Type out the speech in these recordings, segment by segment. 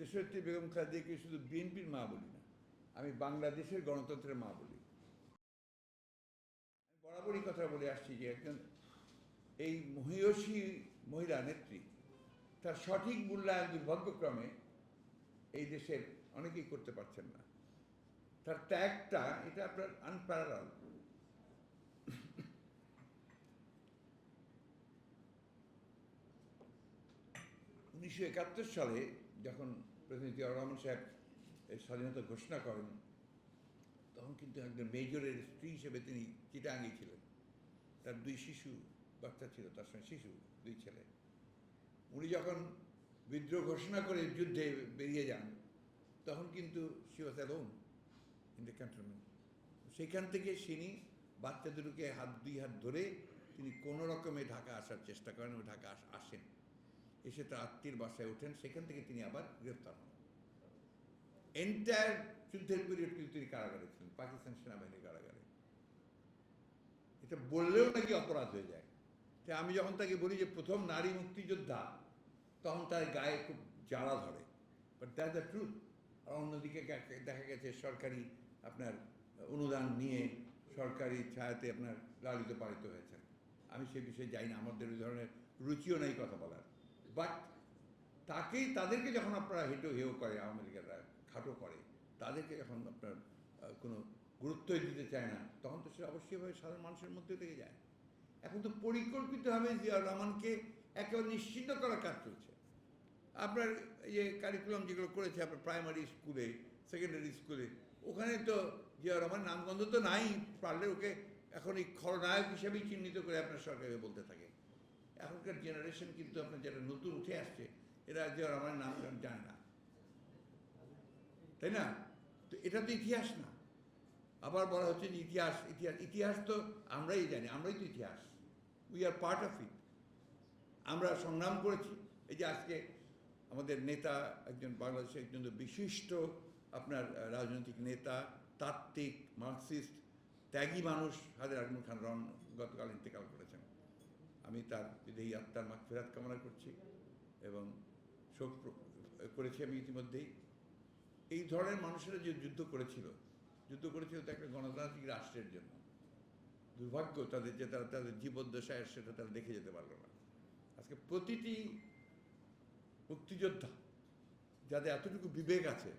দেশনেত্রী বেগম খালেদাকে শুধু বিএনপির মা বলি না? আমি বাংলাদেশের গণতন্ত্রের মা বলি। বরাবরই কথা বলে আসছি যে একজন এই মহিয়সী মহিলা নেত্রী, তার সঠিক মূল্যায়ন দুর্ভাগ্যক্রমে এই দেশের অনেকেই করতে পারছেন না। তার ত্যাগটা, এটা আপনার আনপ্যারাল উনিশশো একাত্তর সালে যখন প্রেসিডেন্ট জিয়াউর রহমান সাহেব স্বাধীনতা ঘোষণা করেন, তখন কিন্তু একজন মেজরের স্ত্রী হিসেবে তিনি চিটাঙ্গি ছিলেন। তার দুই শিশু বাচ্চা ছিল, তার সঙ্গে শিশু, দুই ছেলে। উনি যখন বিদ্রোহ ঘোষণা করে যুদ্ধে বেরিয়ে যান, তখন কিন্তু she was in the cantonment সেইখান থেকে তিনি বাচ্চা দুটোকে হাত, দুই হাত ধরে তিনি কোনো রকমে ঢাকা আসার চেষ্টা করেন ও ঢাকা আসেন। এসে তার আত্মীয় বাসায় ওঠেন, সেখান থেকে তিনি আবার গ্রেপ্তার হন। এন্টায়ার যুদ্ধের পিরিয়ড কিন্তু তিনি কারাগারে ছিলেন, পাকিস্তান সেনাবাহিনীর কারাগারে। এটা বললেও নাকি অপরাধ হয়ে যায়। তাই আমি যখন তাকে বলি যে প্রথম নারী মুক্তিযোদ্ধা, তখন তার গায়ে খুব জ্বালা ধরে। বাট দ্যাট দ্য ট্রুথ আর অন্যদিকে দেখা গেছে সরকারি আপনার অনুদান নিয়ে সরকারি ছায়াতে আপনার লালিত পালিত হয়েছেন আমি সে বিষয়ে যাই না, আমাদের ওই ধরনের রুচিও নেই কথা বলার। বাট তাকেই, তাদেরকে যখন আপনারা হেঁটো, হেও করে, আওয়ামী লীগেররা খাটো করে, তাদেরকে যখন আপনার কোনো গুরুত্বই দিতে চায় না, তখন তো সে অবশ্যইভাবে সাধারণ মানুষের মধ্যে থেকে যায়। এখন তো পরিকল্পিতভাবে জিয়াউর রহমানকে একেবারে নিশ্চিন্ত করার কাজ চলছে। আপনার যে কারিকুলাম যেগুলো করেছে, আপনার প্রাইমারি স্কুলে সেকেন্ডারি স্কুলে ওখানে তো জিয়াউর রহমান নামগন্ধ তো নাই, পারলে ওকে এখন এই খলনায়ক হিসেবেই চিহ্নিত করে আপনার সরকারে বলতে থাকে। এখনকার জেনারেশন কিন্তু আপনার যারা নতুন উঠে আসছে এরা জিয়াউর আমার নাম জানে না। তাই না? তো এটা তো ইতিহাস না। আবার বলা হচ্ছে যে ইতিহাস ইতিহাস ইতিহাস তো আমরাই জানি, আমরাই তো ইতিহাস। We are part of it আমরা সংগ্রাম করেছি। এই যে আজকে আমাদের নেতা, একজন বাংলাদেশের একজন বিশিষ্ট আপনার রাজনৈতিক নেতা, তাত্ত্বিক, মার্কসিস্ট, ত্যাগী মানুষ হাজার আজমুল খান রন গতকাল ইন্তেকাল করেছেন। আমি তার বিদেহী আত্মার মাখ ফেরাত কামনা করছি এবং শোক করেছি আমি ইতিমধ্যেই। এই ধরনের মানুষেরা যে যুদ্ধ করেছিল যুদ্ধ করেছিল তা একটা গণতান্ত্রিক রাষ্ট্রের জন্য। দুর্ভাগ্য তাদের যে তারা তাদের জীবদ্দশায় সেটা তারা দেখে যেতে পারল না। আজকে প্রতিটি মুক্তিযোদ্ধা যাদের এতটুকু বিবেক আছে,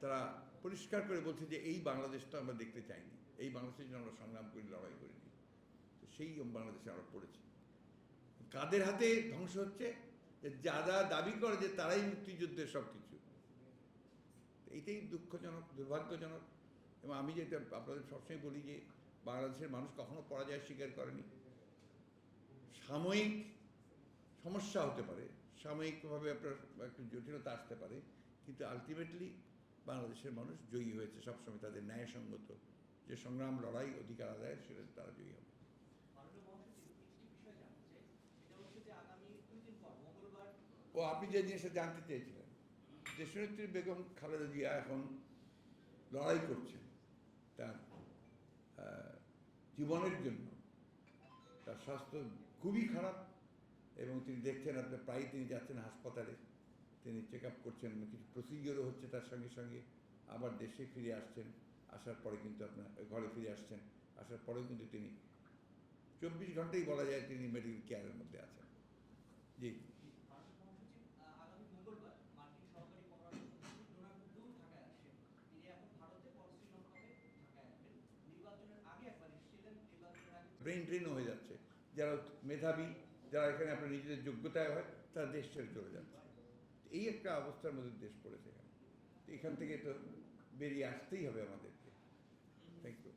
তারা পরিষ্কার করে বলছে যে এই বাংলাদেশ তো আমরা দেখতে চাইনি, এই বাংলাদেশের জন্য আমরা সংগ্রাম করি, লড়াই করিনি। তো সেই বাংলাদেশে আমরা পড়েছি। কাদের হাতে ধ্বংস হচ্ছে? যে যারা দাবি করে যে তারাই মুক্তিযুদ্ধের সব কিছু এইটাই দুঃখজনক, দুর্ভাগ্যজনক। এবং আমি যেটা আপনাদের সবসময় বলি যে বাংলাদেশের মানুষ কখনো পরাজয় স্বীকার করেনি। সাময়িক সমস্যা হতে পারে, সাময়িকভাবে আপনার একটু জটিলতা আসতে পারে, কিন্তু আলটিমেটলি বাংলাদেশের মানুষ জয়ী হয়েছে সবসময় তাদের ন্যায়সঙ্গত যে সংগ্রাম, লড়াই, অধিকার আদায় সেটা তারা জয়ী হবে মাননীয় মহাসচিব একটি বিষয় জানতে চাই সেটা হচ্ছে যে আগামী দুই দিন পর মঙ্গলবার ও, আপনি যে জিনিসটা জানতে চেয়েছিলেন দেশনেত্রী বেগম খালেদা জিয়া এখন লড়াই করছেন তার জীবনের জন্য, তার স্বাস্থ্য খুবই খারাপ এবং তিনি দেখছেন আপনার প্রায় তিনি যাচ্ছেন হাসপাতালে, তিনি চেক আপ করছেন, কিছু প্রসিডিওরও হচ্ছে তার সঙ্গে সঙ্গে, আবার দেশে ফিরে আসছেন, আসার পরে কিন্তু আপনার ঘরে ফিরে আসছেন, আসার পরেও কিন্তু তিনি চব্বিশ ঘন্টাই বলা যায় তিনি মেডিকেল কেয়ারের মধ্যে আছেন। জি। ব্রেন ড্রেন হয়ে যাচ্ছে। যারা মেধাবী, যারা এখানে আপনার নিজেদের যোগ্যতায় হয়, তারা দেশ ছেড়ে চলে যাচ্ছে। এই একটা অবস্থার মধ্যে দেশ পড়েছে এখানে। এখান থেকে তো বেরিয়ে আসতেই হবে আমাদেরকে। Thank you